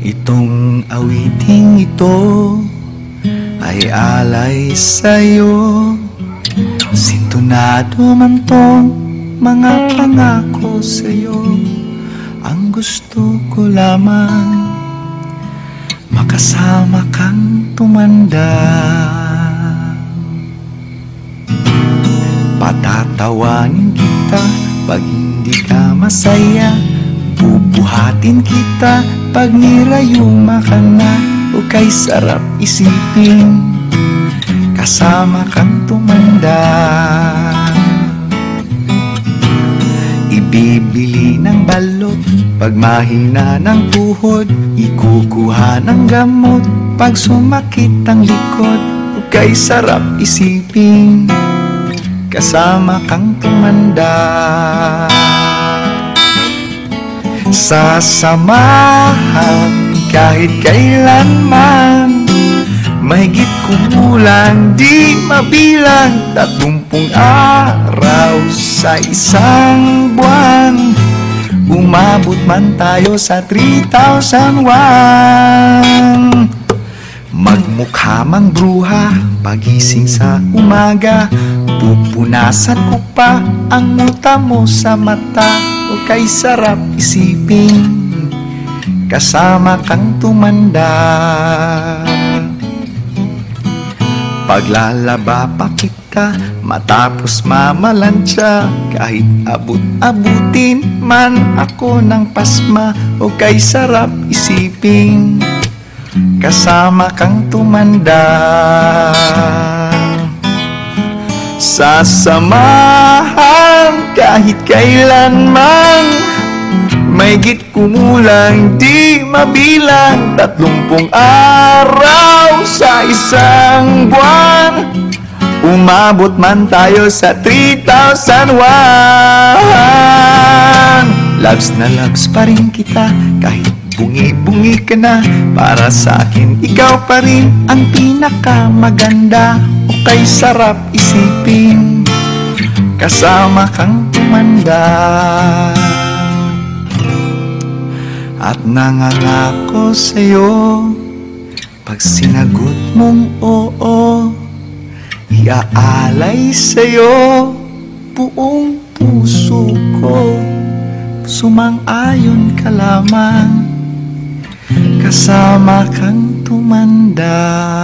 Itong awiting ito ay alay sa'yo. Sintonado man tong mga pangako sa'yo. Ang gusto ko lamang makasama kang tumanda. Patatawanin kita pag hindi ka masaya. Bubuhatin kita pag nirayuma ka na O kay sarap isipin. Kasama kang tumanda. Ibibili ng balot Pag mahina ng tuhod Ikukuha ng gamot. Pag sumakit ang likod O kay sarap isipin. Kasama kang tumanda Sasamahan kahit kailanman. Mahigit kumulang di mabilang Tatlumpung araw sa isang buwan. Umabot man tayo sa 3,001 Magmukha mang bruha Pagising sa umaga. Pupunasan ko pa Ang muta mo sa mata O kay sarap isipin Kasama kang tumanda. Paglalaba pa kita Matapos mamalansya Kahit abot-abutin man ako ng pasma O kay sarap isipin Kasama kang tumanda. Sasamahan kahit kailanman. May git kumulang di mabilang Tatlumpung araw sa isang buwan. Umabot man tayo sa 3,001 Loves na loves pa rin kita Kahit bungi-bungi ka na. Para sa akin ikaw pa rin Ang pinakamaganda. O kay sarap isipin Kasama kang tumanda. At nangangako sa'yo Pag sinagot mong oo Iaalay sa'yo Buong puso ko. Sumang-ayon ka lamang Kasama kang tumanda